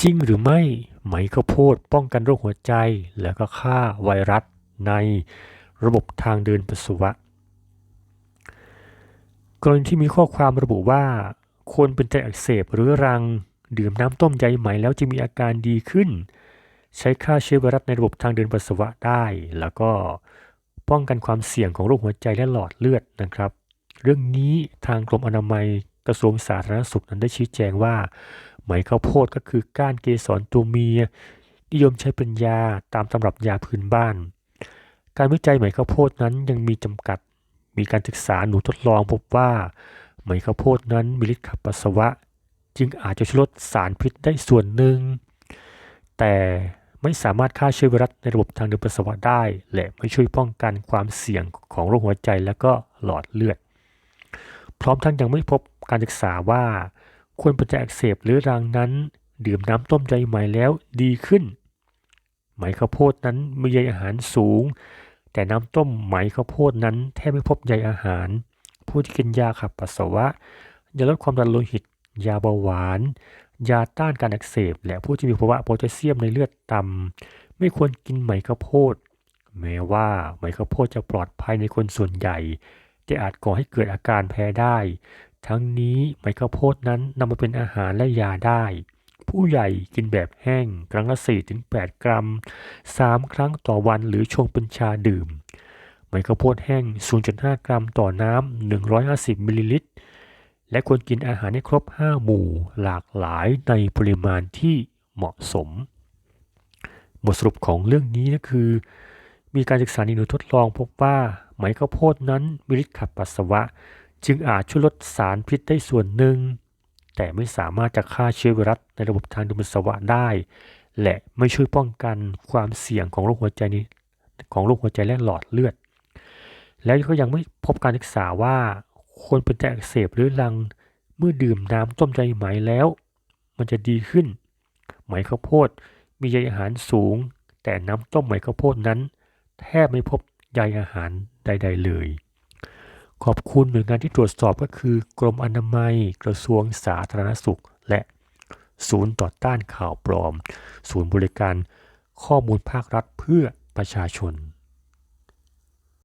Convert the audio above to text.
จริงหรือไม่ไหมข้าวโพดป้องกันโรคหัวใจ แล้วก็ฆ่าไวรัสในระบบทางเดินปัสสาวะ กรณีที่มีข้อความระบุว่าคนเป็นไตอักเสบหรือรัง ดื่มน้ำต้มใยไหมแล้วจะมีอาการดีขึ้น ใช้ฆ่าเชื้อไวรัสในระบบทางเดินปัสสาวะได้ แล้วก็ป้องกันความเสี่ยงของโรคหัวใจและหลอดเลือดนะครับ เรื่องนี้ทางกรมอนามัยกระทรวงสาธารณสุขนั้นได้ชี้แจงว่า ไหมข้าวโพดก็คือก้านเกสรตัวเมีย นิยมใช้เป็นยาตามตำรับยาพื้นบ้าน การวิจัยไหมข้าวโพดนั้นยังมีจำกัด มีการศึกษาหนูทดลองพบว่า ไหมข้าวโพดนั้นมีฤทธิ์ขับปัสสาวะ จึงอาจจะช่วยลดสารพิษได้ส่วนหนึ่ง แต่ไม่สามารถฆ่าเชื้อไวรัสในระบบทางเดินปัสสาวะได้ และไม่ช่วยป้องกันความเสี่ยงของโรคหัวใจและก็หลอดเลือด พร้อมทั้งยังไม่พบการศึกษาว่า ควรเป็นไตอักเสบหรือรังนั้น ดื่มน้ำต้มใยไหมแล้วดีขึ้น ไหมข้าวโพดนั้นมีใยอาหารสูง แต่น้ำต้มไหมข้าวโพดนั้นแทบไม่พบใยอาหาร ผู้ที่กินยาขับปัสสาวะยาลดความดันโลหิต ยาเบาหวาน ยาต้านการอักเสบ และผู้ที่มีภาวะโพแทสเซียมในเลือดต่ำไม่ควรกินไหมข้าวโพด แม้ว่าไหมข้าวโพดจะปลอดภัยในคนส่วนใหญ่ แต่อาจก่อให้เกิดอาการแพ้ได้ ทั้งนี้ไมข้าวโพดนั้นนำมาเป็นอาหารและยาได้ ผู้ใหญ่กินแบบแห้ง ครั้งละ 4-8 กรัม 3 ครั้งต่อวันหรือชงเป็นชาดื่ม ไมข้าวโพดแห้ง 0.5 กรัมต่อน้ำ 150 มิลลิลิตร และควรกินอาหารให้ครบ 5 หมู่หลากหลายในปริมาณที่เหมาะสม บทสรุปของเรื่องนี้ก็คือ มีการศึกษาในหนูทดลองพบว่าไหมข้าวโพดนั้นมีฤทธิ์ขับปัสสาวะ จึงอาจช่วยลดสารพิษได้ส่วนหนึ่ง แต่ไม่สามารถจะฆ่าเชื้อไวรัสในระบบทางเดินปัสสาวะได้ และไม่ช่วยป้องกันความเสี่ยงของโรคหัวใจนี้ของโรคหัวใจและหลอดเลือด แล้วก็ยังไม่พบการศึกษาว่าคนเป็นไตอักเสบหรือรังเมื่อดื่มน้ำต้มใยไหมแล้ว มันจะดีขึ้น ไหมข้าวโพดมีใยอาหารสูง แต่น้ำต้มไหมข้าวโพดนั้น แทบไม่พบใยอาหารใด ๆ เลย ขอบคุณหน่วยงานที่ตรวจสอบก็คือ กรมอนามัย กระทรวงสาธารณสุข และศูนย์ต่อต้านข่าวปลอม ศูนย์บริการข้อมูลภาครัฐเพื่อประชาชน